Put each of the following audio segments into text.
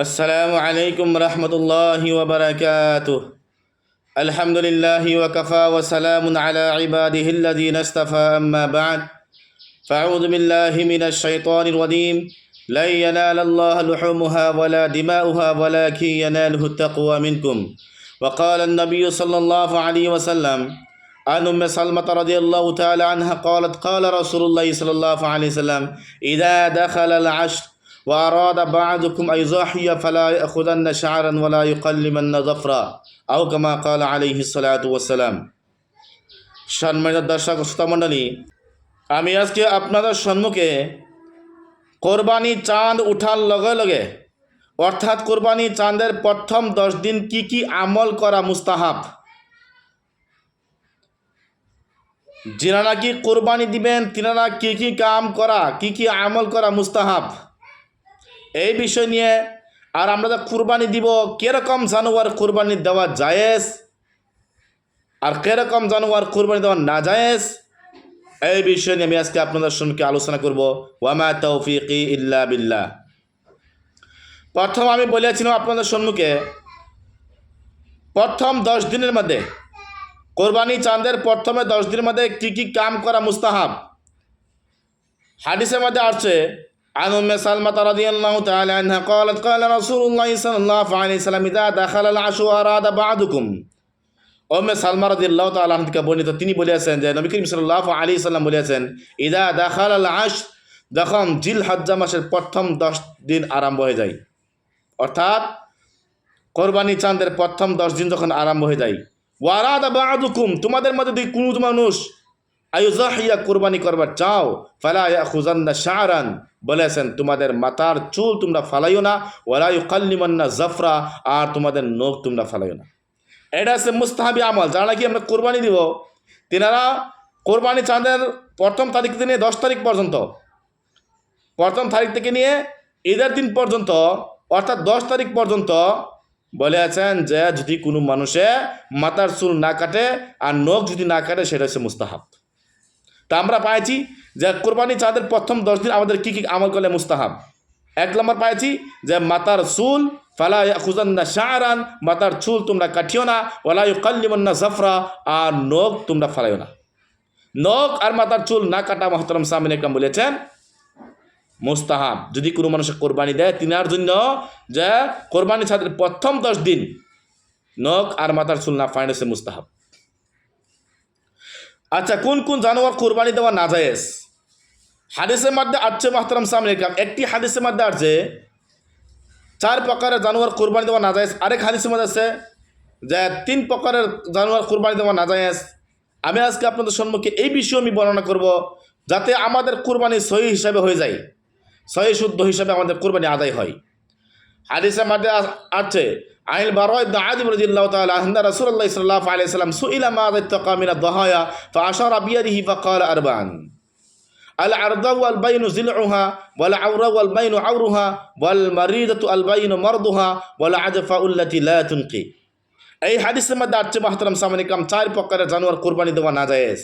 السلام عليكم ورحمة الله وبركاته. الحمد لله وكفى وسلام على عباده الذين اصطفى. أما بعد فأعوذ بالله من الشيطان الرجيم. لن ينال الله لحومها ولا دماؤها ولكن يناله التقوى منكم. وقال النبي صلى الله عليه وسلم عن أم سلمة رضي الله تعالى عنها قالت قال رسول الله صلى الله عليه وسلم إذا دخل العشر وأراد بعضكم أن يضحي فلا يأخذن شعرا ولا يقلمن ظفرا أو كما قال عليه الصلاة والسلام সম্মানিত দর্শক শ্রোতামণ্ডলী আমি আজকে আপনাদের সম্মুখে কোরবানি চাঁদ উঠার লগে লগে অর্থাৎ কোরবানি চাঁদের প্রথম দশ দিন কি কি আমল করা মুস্তাহাব যিনারা নাকি কোরবানি দিবেন তিনারা কি কি কাম করা কি কি আমল করা মুস্তাহাব এই বিষয় নিয়ে আর আমরা যে কুরবানি দিব, কীরকম জানোয়ার কুরবানি দেওয়া জায়েজ? আর কীরকম জানোয়ার কুরবানি দেওয়া না জায়েজ? এই বিষয় নিয়ে আমি আজকে আপনাদের সঙ্গে আলোচনা করব। ওয়ামা তৌফিকি ইল্লা বিল্লাহ। প্রথম আমি বলেছিলাম আপনাদের সম্মুখে, প্রথম দশ দিনের মধ্যে, কোরবানি চাঁদের প্রথমে দশ দিনের মধ্যে কী কী কাম করা মুস্তাহাব? হাদিসের মধ্যে আসছে عن أم سلمة رضي الله تعالى عنها قالت قال رسول الله صلى الله عليه وسلم إذا دخل العشر أراد بعضكم ওমে সালমা রাদিয়াল্লাহ তাআলা আনহা থেকে বর্ণিত তিনি বলেছেন যে নবী করিম সাল্লাল্লাহু আলাইহি সাল্লাম বলেছেন ইদা দাখাল আল আশ যখন জিল হজ্জা মাসের প্রথম দশ দিন আরম্ভ হয়ে যায় অর্থাৎ কোরবানি চাঁদের প্রথম দশ দিন যখন আরম্ভ হয়ে যায় ওয়ারাদা বাদুকুম তোমাদের মধ্যে যদি কোনো মানুষ আয়ুজাহিয়া কোরবানি করবার চাও ফালায়া খুজান্না শাহরান বলেছেন, তোমাদের মাথার চুল তোমরা ফালাইও না ওয়ালায়ু কাল্লিমান্না জাফরা, আর তোমাদের নখ তোমরা ফালাইও না। এটা হচ্ছে মুস্তাহাবি আমল। যারা নাকি আমরা কোরবানি দিব, তেনারা কোরবানি চাঁদের প্রথম তারিখ থেকে নিয়ে দশ তারিখ পর্যন্ত, প্রথম তারিখ থেকে নিয়ে ঈদের দিন পর্যন্ত, অর্থাৎ দশ তারিখ পর্যন্ত বলে আছেন যে, যদি কোনো মানুষে মাথার চুল না কাটে, আর নখ যদি না কাটে, সেটা হচ্ছে মুস্তাহাব। তা আমরা পাইছি যে কোরবানি চাঁদের প্রথম দশ দিন আমাদের কী কী আমল করলে মুস্তাহাব। এক নম্বর পাইছি যে মাতার চুল, ফালা খুজান্না শাহরান মাতার চুল তোমরা কাটিও না ওলায়ু কাল্লিমন্না জাফরা, আর নখ তোমরা ফালাইও না। নখ আর মাতার চুল না কাটা মহতরম সামিন একরাম বলেছেন, মুস্তাহাব। যদি কোনো মানুষের কোরবানি দেয় তিনার জন্য যে কোরবানি ছাদের প্রথম দশ দিন নখ আর মাতার চুল না ফাইনেছে মুস্তাহাব। আচ্ছা কোন কোন জানোয়ার কোরবানি দেওয়া না জায়েজ হাদিসের মধ্যে আসছে মাহতারাম সামনে কাম একটি হাদিসের মধ্যে আসছে চার প্রকারের জানোয়ার কোরবানি দেওয়া না জায়েজ আরেক হাদিসের মধ্যে আছে যে, তিন প্রকারের জানোয়ার কোরবানি দেওয়া না জায়েজ আমি আজকে আপনাদের সম্মুখে এই বিষয়ে আমি বর্ণনা করব, যাতে আমাদের কোরবানি সহি হিসাবে হয়ে যায়, সহি, শুদ্ধ হিসাবে আমাদের কোরবানি আদায় হয়। হাদিসের মধ্যে আছে আইল বারো ইবনে আদিম রাদিয়াল্লাহু তাআলা আনহা রাসূলুল্লাহ সাল্লাল্লাহু আলাইহি ওয়াসাল্লাম সুইলা মা ইত্তাকা মিন আদ-দাহায়া ফাআশারা বিয়াদিহি ফাকালা আরবান। আল আরদা ওয়াল বাইনু জিলউহা ওয়াল আওরা ওয়াল বাইনু আওরুহা, ওয়াল মারিদাতু আল বাইনু মারদুহা বলে আজফা উল্লাতি লা তুনকি। এই হাদিসের মধ্যে আছে মাহতারাম সামনে চার প্রকারের জানোয়ার কুরবানি দেওয়া না যায়।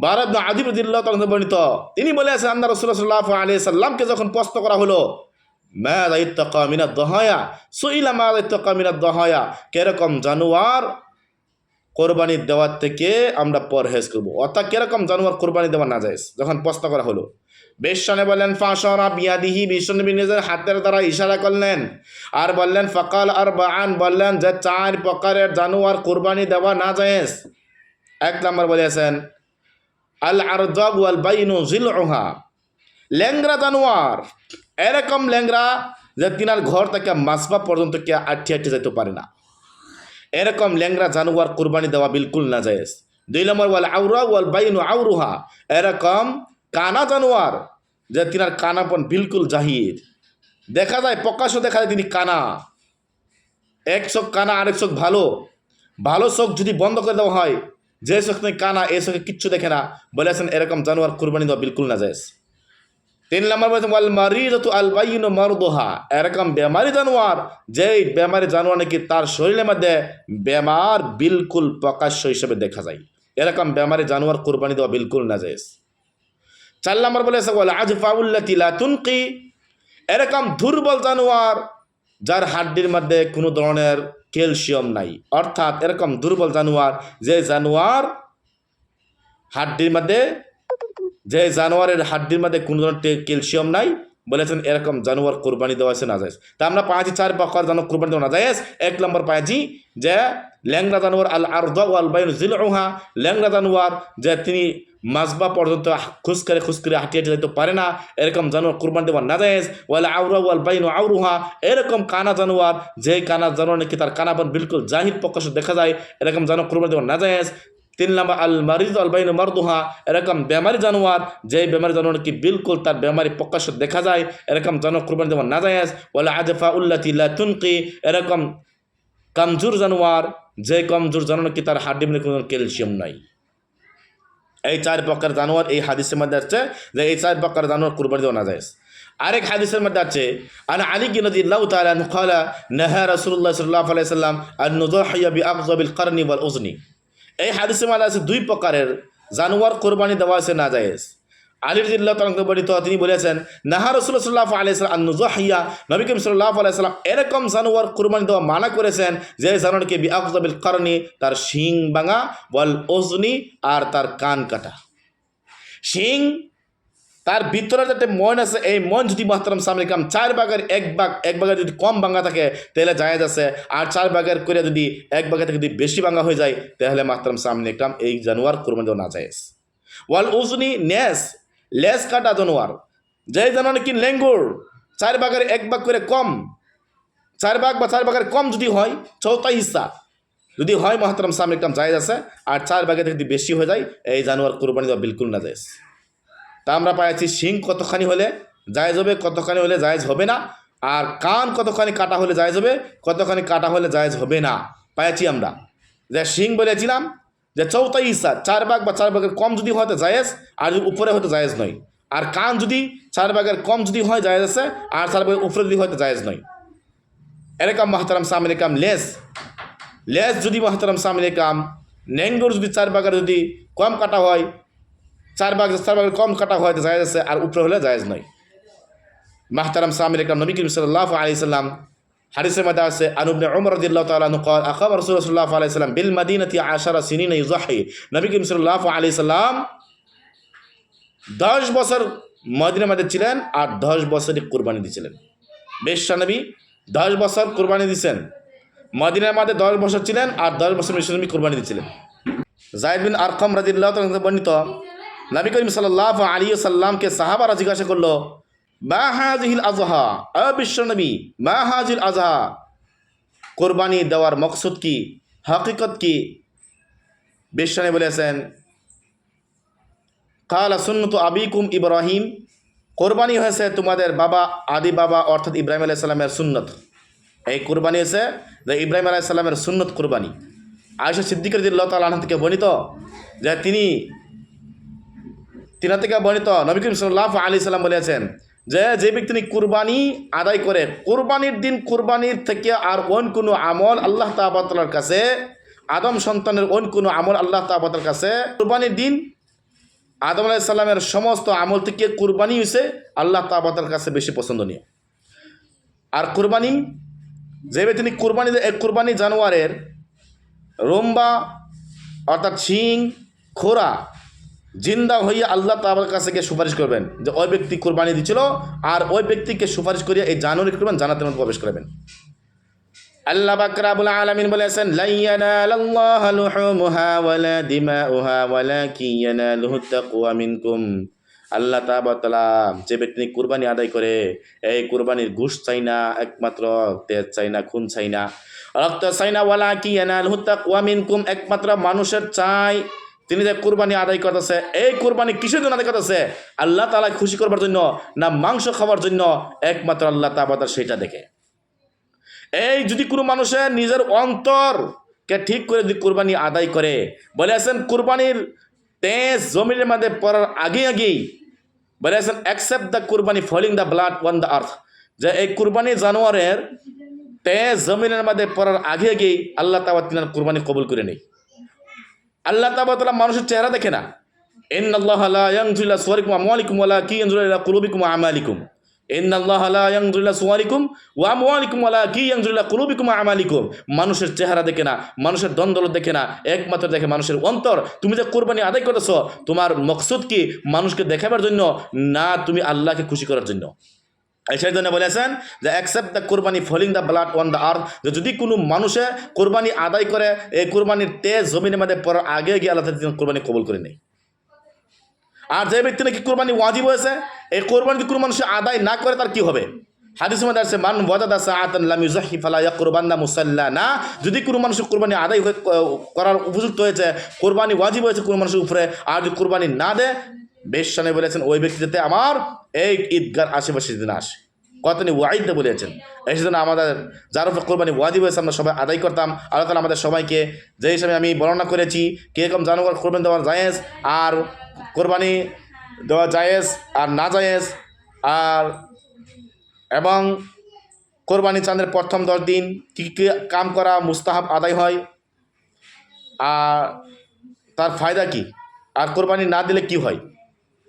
বারাদ আদিম রাদিয়াল্লাহু তাআলা বর্ণিত, তিনি বলে আছেন আন্না রাসূলুল্লাহ আলি আলাইহি সাল্লামকে যখন প্রশ্ন করা হলো ম্যাদ ইত্তকা মিনাদ দহায়া, সুইলা ম্যাদ ইত্তকা মিনাদ দহায়া। কেরকম জানোয়ার কোরবানি দেওয়ার থেকে আমরা পরহেজ করব। অর্থাৎ কীরকম জানোয়ার কোরবানি দেওয়া না যায়। যখন প্রশ্ন করা হলো বেশনে বললেন ফাঁসরা বিয়াদিহি বিশ্বনবী নিজের হাতের দ্বারা ইশারা করলেন। আর বললেন, ফকাল আর বান বললেন যে চার প্রকারের জানোয়ার কোরবানি দেওয়া না যায়। এক নম্বর বলেছেন, আল আরজাব ওয়াল বাইনু জিল ল্যাংরা জানোয়ার। এরকম ল্যাংরা যে তিনার ঘর থেকে মাসবা পর্যন্ত কে আটটি আটটি যেতে পারে না। এরকম ল্যাংরা জানোয়ার কোরবানি দেওয়া বিলকুল না যায় দুই নম্বর ওয়াল আউরা ওয়াল বাইনু আউরুহা এরকম কানা জানোয়ার যে তিনার কানাপন বিলকুল জাহির। দেখা যায়, প্রকাশ্য দেখা যায় তিনি কানা। এক চোখ কানা, আরেক চোখ ভালো। ভালো চোখ যদি বন্ধ করে দেওয়া হয়, যে চোখ কানা, এ চোখে কিচ্ছু দেখে না। বলেছেন এরকম জানোয়ার কোরবানি দেওয়া বিলকুল না যায় তিন নম্বর বলছেন ওয়াল মারিদতু আল বাইয়িনু মারদুহা। এরকম বেমারি জানোয়ার, যেই বেমারি জানোয়ার নাকি তার শরীরের মধ্যে বেমার বিলকুল প্রকাশ্য হিসেবে দেখা যায়। এরকম বেমারি জানোয়ার কোরবানি দেওয়া বিলকুল না যায় চার নম্বর বলেছে, ওয়াল আজফাউল্লাতি লা তুনকি। এরকম দুর্বল জানোয়ার, যার হাড্ডির মধ্যে কোনো ধরনের ক্যালসিয়াম নাই। অর্থাৎ এরকম দুর্বল জানোয়ার, যে জানোয়ার হাড্ডির মধ্যে যে জানোয়ারের হাড্ডির মধ্যে কোনো ধরনের ক্যালসিয়াম নাই, বলেছেন এরকম জানোয়ার কোরবানি দেওয়া আছে যায় তা আমরা পাঁচি চার প্রকার জানোয়ার কোরবানি দেওয়া না যায় এক নম্বর পাঁচি যে ল্যাংরা জানোয়ার আল আর্দ আল বাইন জিল ওহা ল্যাংরা জানোয়ার যে তিনি মাজবা পর্যন্ত খুসকারে খুসকারে হাঁটিয়ে যেতে পারে না, এরকম জানোয়ার কোরবানি দেওয়া না যায় ওয়াল আউরা ওয়াল বাইন আউরুহা এরকম কানা জানোয়ার যে কানা জানোয়ার নাকি তার কানাপন বিলকুল জাহির প্রকাশ দেখা যায়, এরকম জানোয়ার কোরবানি দেওয়া না যায় তিন নম্বর আল মারিদ আল বাইন মারদুহা এরকম বেমারি জানোয়ার যে বেমারি জানোয়ার কি বিলকুল তার বেমারি প্রকাশ দেখা যায় এরকম জানোয়ার কোরবানি দেওয়া না যায় ওলা আজফা উল্লাতি লা তুনকি এরকম কমজোর জানোয়ার যে কমজোর জানোয়ার কি তার হাড্ডি মধ্যে কোনো ক্যালসিয়াম নাই এই চার প্রকার জানোয়ার এই হাদিসের মধ্যে আছে যে এই চার প্রকার জানোয়ার কুরবানি দেওয়া না যায় আরেক হাদিসের মধ্যে আছে আন আলী কি নদী আল্লাহ তাআলা আনহু قال نهى رسول الله صلى الله عليه وسلم أن نضحي بأقضب القرن والأذن এই হাদিসে মানে আছে, দুই প্রকারের। জানোয়ার কোরবানি দেওয়া আছে না জায়েজ আলী রদিল্লাহ তালকে বর্ণিত, তিনি বলেছেন, নাহা রসুল্লাহ সাল্লাহ আলাইসালাম আন্নুজাহিয়া নবী করিম সাল্লাহ আলাইসালাম এরকম জানোয়ার কোরবানি দেওয়া মানা করেছেন, যে জানোয়ারকে বি আকজাবিল কারণে তার শিং বাঙা বল ওজনি আর তার কান কাটা। শিং তার ভিতরে যাতে মন আছে, এই মন যদি মাহতারাম সামনে কাম চার ভাগের এক ভাগ, এক ভাগের যদি কম ভাঙা থাকে, তাহলে জায়েজ আছে। আর চার ভাগের করে যদি এক ভাগের থেকে, যদি বেশি ভাঙা হয়ে যায়, তাহলে মাহতারাম সামনে কাম এই জানোয়ার কোরবানি দেওয়া না জায়েজ ওয়াল উজনি নেস, লেস কাটা জানোয়ার। যে জানোয়ার কি লেঙ্গুর, চার ভাগের এক ভাগ করে কম, চার ভাগ বা চার ভাগের কম যদি হয় চৌথাই হিস্সা যদি হয় মহাতরম সামনে একদম জায়েজ আছে, আর চার ভাগের থেকে যদি বেশি হয়ে যায়, এই জানোয়ার কোরবানি দেওয়া বিলকুল না জায়েজ তা আমরা পাইছি শিং কতখানি হলে জায়েজ হবে, কতখানি হলে জায়েজ হবে না। আর কান কতখানি কাটা হলে জায়েজ হবে, কতখানি কাটা হলে জায়জ হবে না। পাইছি আমরা। যে শিং বলেছিলাম যে চৌথাই ইসা, চার ভাগ বা চার ভাগের কম যদি হয় জায়েজ, আর যদি উপরে হয়তো জায়েজ নয়। আর কান যদি চার ভাগের কম যদি হয় জায়েজ আছে, আর চার ভাগের উপরে যদি হয় তো জায়েজ নয়। এরকম মাহতারাম সামনে কাম লেস লেস যদি মাহতারাম সামনে কাম ন্যাঙ্গর যদি চার ভাগের যদি কম কাটা হয় চার ভাগ চার ভাগের কম কাটা হয় তো জায়েজ আছে আর উপরে হলে জায়েজ নয় মাহতারাম সামির কাম নবী করিম সাল্লাহ আলি সাল্লাম হাদিসের মধ্যে আছে আনুবনে উমর রাদিয়াল্লাহু তাআলা আনহু قال اقام رسول الله صلى الله عليه وسلم بالمدينه 10 سنين يضحي নবী করিম সাল্লাল্লাহু আলাইহি সাল্লাম 10 বছর মদিনার মধ্যে ছিলেন আর 10 বছরই কুরবানি দিয়েছিলেন বেশ্যা নবী 10 বছর কুরবানি দিয়েছেন মদিনার মধ্যে 10 বছর ছিলেন আর 10 বছর বিশ্বনবী কুরবানি দিয়েছিলেন জায়দ বিন আরকাম রাদিয়াল্লাহু তাআলা থেকে বর্ণিত নবী করিম সাল্লাল্লাহু আলাইহি সাল্লামকে সাহাবারা জিজ্ঞাসা করল, মা হাজিহিল আজহা আ বিশ্বনবী মা হাজিল আজহা কোরবানি দেওয়ার মকসুদ কি? হকিকত কি? বিশ্বনী বলেছেন, কালা সুন্নত আবিকুম ইব্রাহিম। কোরবানি হয়েছে তোমাদের বাবা আদি বাবা, অর্থাৎ ইব্রাহিম আলাইহিস সালামের সুন্নত। এই কোরবানি হয়েছে যে ইব্রাহিম আলাইহিস সালামের সুন্নত কোরবানি। আয়সা সিদ্দিক রাদিয়াল্লাহু তাআলা আনহা থেকে বর্ণিত যে তিনি তিনা থেকে বর্ণিত, নবী করিম সাল্লাহ আলি সাল্লাম বলেছেন যে যে ব্যক্তি কুরবানি আদায় করে, কুরবানির দিন কুরবানির থেকে আর অন্য কোনো আমল আল্লাহ তাবাতার কাছে, আদম সন্তানের অন কোনো আমল আল্লাহ তাবাতার কাছে, কুরবানির দিন আদম আলাহ সাল্লামের সমস্ত আমল থেকে কুরবানি হয়েছে আল্লাহ তাবাতার কাছে বেশি পছন্দনীয়। আর কুরবানি, যে তিনি কুরবানি এই কুরবানি জানোয়ারের রোম্বা অর্থাৎ শিং, খোরা জিন্দা হইয়া আল্লাহ তাবার কাছে গিয়ে সুপারিশ করবেন যে ওই ব্যক্তি কোরবানি দিছিল আর ওই ব্যক্তিকে সুপারিশ করিয়া এই জানুয়ারি করবেন জানাতে মধ্যে প্রবেশ করবেন। আল্লাহ বাকরাবুল আলামিন বলেছেন ওয়ালা আল্লাহ তাআলা যে ব্যক্তি কুরবানি আদায় করে, এই কুরবানির ঘুষ চাই না, একমাত্র তেজ চাই না, খুন চাই না। রক্ত চাই না, ওয়ালাকিন ইয়ানালুহু তাকওয়া মিনকুম, একমাত্র মানুষের চাই তিনি যে কুরবানি আদায় করতেছে, এই কুরবানি কিসের জন্য আদায় করতেছে? আল্লাহ তালা খুশি করবার জন্য না মাংস খাওয়ার জন্য? একমাত্র আল্লাহ তাবাদা সেটা দেখে। এই যদি কোনো মানুষের নিজের অন্তরকে ঠিক করে যদি কুরবানি আদায় করে, বলে আছেন কুরবানির তেজ জমিনের মধ্যে পড়ার আগে আগেই, বলে আছেন accept the qurbani falling the blood on the earth যে এই কুরবানি জানোয়ারের তেজ জমিনের মধ্যে পড়ার আগে আগেই আল্লাহ তাবা তিনার কুরবানি কবুল করে নেই আল্লাহ তাবাতলা মানুষের চেহারা দেখে না। কি আমালিকুম। কি মানুষের চেহারা দেখে না, মানুষের দ্বন্দ্ব দেখে না, একমাত্র দেখে মানুষের অন্তর। তুমি যে কোরবানি আদায় করেছ, তোমার মকসুদ কি? মানুষকে দেখাবার জন্য না, তুমি আল্লাহকে খুশি করার জন্য। সেই জন্য বলেছেন যে accept the qurbani falling the blood on the earth যে যদি কোনো মানুষে কোরবানি আদায় করে, এই কোরবানির তেজ জমিনের মধ্যে পড়ার আগে গিয়ে আল্লাহ কোরবানি কবুল করে নেই আর যে ব্যক্তি নাকি কোরবানি ওয়াজিব হয়েছে, এই কোরবানি যদি কোনো মানুষ আদায় না করে, তার কি হবে? হাদিস মধ্যে আছে, মান ওয়াদাদা সাআতান লাম ইউজাহি ফালা ইয়াকুরবান্না মুসাল্লানা যদি কোনো মানুষের কোরবানি আদায় করার উপযুক্ত হয়েছে, কোরবানি ওয়াজিব হয়েছে কোনো মানুষের উপরে, আর যদি কোরবানি না দেয় বেশানে বলেছেন, ওই ব্যক্তি যাতে আমার এই ঈদগার আশেপাশে দিন আসে। কতনি ওয়াইদে বলেছেন। এই জন্য আমাদের যার উপরে কোরবানি ওয়াজিব হয়েছে, আমরা সবাই আদায় করতাম। আল্লাহ তালা আমাদের সবাইকে যে হিসাবে আমি বর্ণনা করেছি, কীরকম জানোয়ার কোরবানি দেওয়া জায়েজ আর কোরবানি দেওয়া জায়েজ আর না জায়েজ আর এবং কোরবানি চাঁদের প্রথম দশ দিন কী কী কাম করা মুস্তাহাব আদায় হয় আর তার ফায়দা কি? আর কোরবানি না দিলে কি হয়?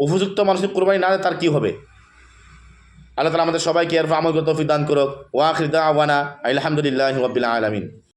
উপযুক্ত মানুষের কোরবানি না তার কী হবে? আল্লাহ তালা আমাদের সবাইকে এর আমল তৌফিক দান করুক। ওয়াখির দাওয়ানা আলহামদুলিল্লাহ রবিল আলমিন।